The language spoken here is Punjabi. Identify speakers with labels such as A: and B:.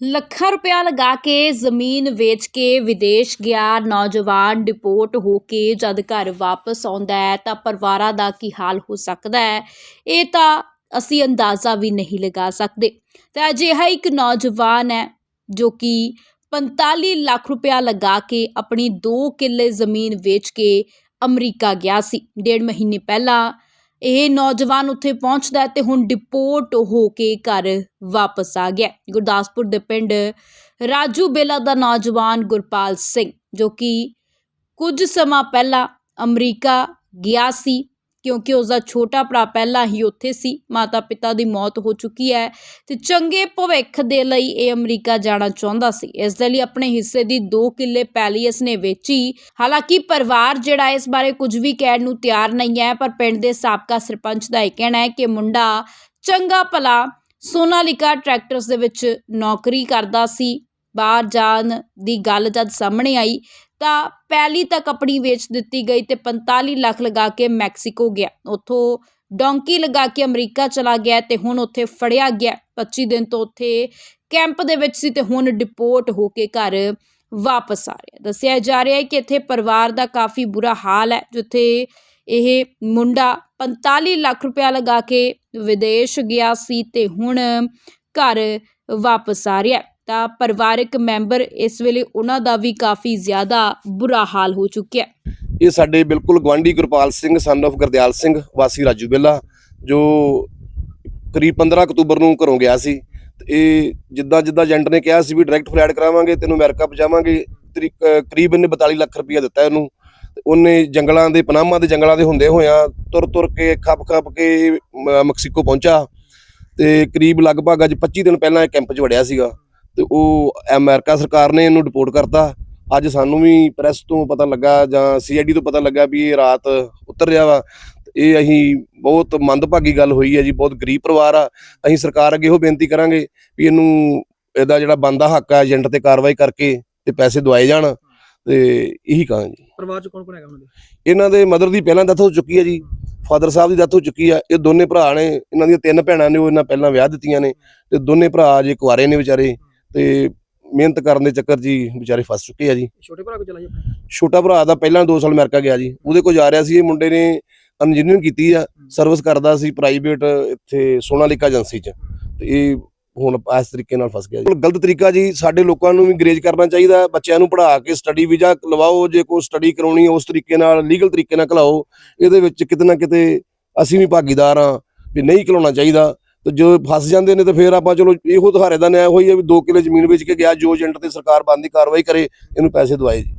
A: ਲੱਖਾਂ ਰੁਪਇਆ ਲਗਾ ਕੇ ਜ਼ਮੀਨ ਵੇਚ ਕੇ ਵਿਦੇਸ਼ ਗਿਆ, ਨੌਜਵਾਨ ਡਿਪੋਰਟ ਹੋ ਕੇ ਜਦ ਘਰ ਵਾਪਸ ਆਉਂਦਾ ਹੈ ਤਾਂ ਪਰਿਵਾਰਾਂ ਦਾ ਕੀ ਹਾਲ ਹੋ ਸਕਦਾ ਹੈ? ਇਹ ਤਾਂ ਅਸੀਂ ਅੰਦਾਜ਼ਾ ਵੀ ਨਹੀਂ ਲਗਾ ਸਕਦੇ। ਤਾਂ ਅਜਿਹਾ ਇੱਕ ਨੌਜਵਾਨ ਹੈ ਜੋ ਕਿ 45 ਲੱਖ ਰੁਪਇਆ ਲਗਾ ਕੇ ਆਪਣੀ 2 ਕਿੱਲੇ ਜ਼ਮੀਨ ਵੇਚ ਕੇ ਅਮਰੀਕਾ ਗਿਆ ਸੀ। ਡੇਢ ਮਹੀਨੇ ਪਹਿਲਾਂ ਇਹ ਨੌਜਵਾਨ ਉੱਥੇ ਪਹੁੰਚਦਾ ਹੈ ਤੇ ਹੁਣ ਡਿਪੋਰਟ ਹੋ ਕੇ ਘਰ ਵਾਪਸ ਆ ਗਿਆ ਗੁਰਦਾਸਪੁਰ ਦੇ ਪਿੰਡ ਰਾਜੂ ਬੇਲਾ ਦਾ ਨੌਜਵਾਨ ਗੁਰਪਾਲ ਸਿੰਘ ਜੋ ਕਿ ਕੁਝ ਸਮਾਂ ਪਹਿਲਾਂ ਅਮਰੀਕਾ ਗਿਆ ਸੀ ਕਿਉਂਕਿ ਉਸ ਦਾ ਛੋਟਾ ਭਰਾ ਪਹਿਲਾਂ ਹੀ ਉੱਥੇ ਸੀ, ਮਾਤਾ ਪਿਤਾ ਦੀ ਮੌਤ ਹੋ ਚੁੱਕੀ ਹੈ ਤੇ ਚੰਗੇ ਭਵਿੱਖ ਦੇ ਲਈ ਇਹ ਅਮਰੀਕਾ ਜਾਣਾ ਚਾਹੁੰਦਾ ਸੀ। ਇਸ ਦੇ ਲਈ ਆਪਣੇ ਹਿੱਸੇ ਦੀ 2 ਕਿੱਲੇ ਪੈਲੀ ਇਸ ਨੇ ਵੇਚੀ। ਹਾਲਾਂਕਿ ਪਰਿਵਾਰ ਜਿਹੜਾ ਇਸ ਬਾਰੇ ਕੁਝ ਵੀ ਕਹਿਣ ਨੂੰ ਤਿਆਰ ਨਹੀਂ ਹੈ, ਪਰ ਪਿੰਡ ਦੇ ਸਾਬਕਾ ਸਰਪੰਚ ਦਾ ਇਹ ਕਹਿਣਾ ਹੈ ਕਿ ਮੁੰਡਾ ਚੰਗਾ ਭਲਾ ਸੋਨਾਲਿਕਾ ਟਰੈਕਟਰਸ ਦੇ ਵਿੱਚ ਨੌਕਰੀ ਕਰਦਾ ਸੀ। ਬਾਹਰ ਜਾਣ ਦੀ ਗੱਲ ਜਦ ਸਾਹਮਣੇ ਆਈ ਤਾਂ ਪਹਿਲੀ ਤੱਕ ਆਪਣੀ ਵੇਚ ਦਿੱਤੀ ਗਈ ਤੇ 45 ਲੱਖ ਲਗਾ ਕੇ ਮੈਕਸੀਕੋ ਗਿਆ। ਉੱਥੋਂ ਡੋਂਕੀ ਲਗਾ ਕੇ ਅਮਰੀਕਾ ਚਲਾ ਗਿਆ ਤੇ ਹੁਣ ਉੱਥੇ ਫੜਿਆ ਗਿਆ। 25 ਦਿਨ ਤੋਂ ਉੱਥੇ ਕੈਂਪ ਦੇ ਵਿੱਚ ਸੀ ਤੇ ਹੁਣ ਡਿਪੋਰਟ ਹੋ ਕੇ ਘਰ ਵਾਪਸ ਆ ਰਿਹਾ। ਦੱਸਿਆ ਜਾ ਰਿਹਾ ਹੈ ਕਿ ਇੱਥੇ ਪਰਿਵਾਰ ਦਾ ਕਾਫੀ ਬੁਰਾ ਹਾਲ ਹੈ, ਜਿੱਥੇ ਇਹ ਮੁੰਡਾ 45 ਲੱਖ ਰੁਪਇਆ ਲਗਾ ਕੇ ਵਿਦੇਸ਼ ਗਿਆ ਸੀ ਤੇ ਹੁਣ ਘਰ ਵਾਪਸ ਆ ਰਿਹਾ। ਤਾਂ ਪਰਿਵਾਰਕ ਮੈਂਬਰ ਇਸ ਵੇਲੇ ਉਹਨਾਂ ਦਾ ਵੀ ਕਾਫੀ ਜ਼ਿਆਦਾ ਬੁਰਾ ਹਾਲ ਹੋ ਚੁੱਕਿਆ
B: ਇਹ ਸਾਡੇ ਬਿਲਕੁਲ ਗਵਾਂਢੀ ਗੁਰਪਾਲ ਸਿੰਘ ਸਨ of ਗੁਰਦਿਆਲ ਸਿੰਘ, ਵਾਸੀ ਰਾਜੂ ਬੇਲਾ, ਜੋ ਕਰੀਬ 15 ਅਕਤੂਬਰ ਨੂੰ ਘਰੋਂ ਗਿਆ ਸੀ। ਤੇ ਇਹ ਜਿੱਦਾਂ ਜਿੱਦਾਂ ਏਜੰਟ ਨੇ ਕਿਹਾ ਸੀ ਵੀ ਡਾਇਰੈਕਟ ਫਲਾਈਟ ਕਰਾਵਾਂਗੇ ਤੈਨੂੰ ਅਮਰੀਕਾ ਪਹੁੰਚਾਵਾਂਗੇ ਤਰੀ- ਕਰੀਬ ਇਹਨੇ 42 ਲੱਖ ਰੁਪਇਆ ਦਿੱਤਾ ਇਹਨੂੰ। ਤੇ ਉਹਨੇ ਜੰਗਲਾਂ ਦੇ, ਪਨਾਮਾ ਦੇ ਜੰਗਲਾਂ ਦੇ ਹੁੰਦੇ ਹੋਇਆ ਤੁਰ ਤੁਰ ਕੇ, ਖੱਪ ਖੱਪ ਕੇ ਮੈਕਸੀਕੋ ਪਹੁੰਚਾ। ਤੇ ਕਰੀਬ ਲਗਭਗ ਅੱਜ 25 ਦਿਨ ਪਹਿਲਾਂ ਇਹ ਕੈਂਪ 'ਚ ਵੜਿਆ ਸੀਗਾ। ਤੇ ਉਹ ਅਮਰੀਕਾ ਸਰਕਾਰ ਨੇ ਇਹਨੂੰ ਡਿਪੋਰਟ ਕਰਤਾ। ਅੱਜ ਸਾਨੂੰ ਵੀ ਪ੍ਰੈਸ ਤੋਂ ਪਤਾ ਲੱਗਾ ਜਾਂ ਸੀਆਈਡੀ ਤੋਂ ਪਤਾ ਲੱਗਾ ਵੀ ਇਹ ਰਾਤ ਉਤਰ ਰਿਹਾ ਵਾ। ਇਹ ਅਸੀਂ ਬਹੁਤ ਮੰਦਭਾਗੀ ਗੱਲ ਹੋਈ ਹੈ ਜੀ ਬਹੁਤ ਗਰੀਬ ਪਰਿਵਾਰ ਆ। ਅਸੀਂ ਸਰਕਾਰ ਅੱਗੇ ਇਹੋ ਬੇਨਤੀ ਕਰਾਂਗੇ ਵੀ ਇਹਨੂੰ ਇਹਦਾ ਜਿਹੜਾ ਬੰਦਾ ਹੱਕ ਆ ਏਜੰਟ ਤੇ ਕਾਰਵਾਈ ਕਰਕੇ ਤੇ ਪੈਸੇ ਦਵਾਏ ਜਾਣ ਤੇ ਇਹੀ ਕਹਾਂ ਜੀ।
C: ਪਰਿਵਾਰ ਚ ਕੌਣ ਕੌਣ ਹੈਗਾ ਉਹਨਾਂ ਦੇ?
B: ਇਹਨਾਂ ਦੇ ਮਦਰ ਦੀ ਪਹਿਲਾਂ ਡੈਥ ਹੋ ਚੁੱਕੀ ਹੈ ਜੀ ਫਾਦਰ ਸਾਹਿਬ ਦੀ ਡੈਥ ਹੋ ਚੁੱਕੀ ਆ। ਇਹ ਦੋਨੇ ਭਰਾ ਨੇ ਇਹਨਾਂ ਦੀਆਂ ਤਿੰਨ ਭੈਣਾਂ ਨੇ ਉਹ ਇਹਨਾਂ ਪਹਿਲਾਂ ਵਿਆਹ ਦਿੱਤੀਆਂ ਨੇ ਤੇ ਦੋਨੇ ਭਰਾ ਜੇ ਕੁਆਰੇ ਨੇ ਵਿਚਾਰੇ। ਤੇ ਮਿਹਨਤ ਕਰਨ ਦੇ ਚੱਕਰ ਹੀ ਵਿਚਾਰੇ ਫਸ ਚੁੱਕੇ ਆ ਜੀ।
C: ਛੋਟੇ ਭਰਾ ਕੋ ਚਲਾ ਜੀ
B: ਛੋਟਾ ਭਰਾ ਦਾ ਪਹਿਲਾਂ 2 ਸਾਲ ਅਮਰੀਕਾ ਗਿਆ ਜੀ। ਉਹਦੇ ਕੋਲ ਜਾ ਰਿਹਾ ਸੀ ਇਹ ਮੁੰਡੇ ਨੇ ਇੰਜੀਨੀਅਰਿੰਗ ਕੀਤੀ ਆ ਸਰਵਿਸ ਕਰਦਾ ਸੀ ਪ੍ਰਾਈਵੇਟ ਇੱਥੇ ਸੋਨਾਲੀਕਾ ਏਜੰਸੀ 'ਚ। ਤੇ ਇਹ ਹੁਣ ਇਸ ਤਰੀਕੇ ਨਾਲ ਫਸ ਗਿਆ ਜੀ। ਗਲਤ ਤਰੀਕਾ ਜੀ ਸਾਡੇ ਲੋਕਾਂ ਨੂੰ ਵੀ ਗਰੇਜ ਕਰਨਾ ਚਾਹੀਦਾ ਬੱਚਿਆਂ ਨੂੰ ਪੜ੍ਹਾ ਕੇ ਸਟੱਡੀ ਵੀਜ਼ਾ ਲਵਾਓ ਜੇ ਕੋਈ ਸਟੱਡੀ ਕਰਾਉਣੀ ਉਸ ਤਰੀਕੇ ਨਾਲ ਲੀਗਲ ਤਰੀਕੇ ਨਾਲ ਘਲਾਓ ਇਹਦੇ ਵਿੱਚ ਕਿਤੇ ਨਾ ਕਿਤੇ ਅਸੀਂ ਵੀ ਭਾਗੀਦਾਰ ਆ ਵੀ ਨਹੀਂ ਘਲਾਉਣਾ ਚਾਹੀਦਾ। ਤੇ ਜੋ ਫਸ ਜਾਂਦੇ ਨੇ ਤੇ ਫਿਰ ਆਪਾਂ ਚਲੋ ਇਹੋ ਤੁਹਾਰੇ ਦਾ ਨਿਆਂ ਹੋਈ ਹੈ ਵੀ 2 ਕਿੱਲੇ ਜ਼ਮੀਨ ਵੇਚ ਕੇ ਗਿਆ, ਜੋ ਏਜੰਟ ਤੇ ਸਰਕਾਰ ਬੰਦੀ ਕਾਰਵਾਈ ਕਰੇ, ਇਹਨੂੰ ਪੈਸੇ ਦਵਾਏ ਜੀ।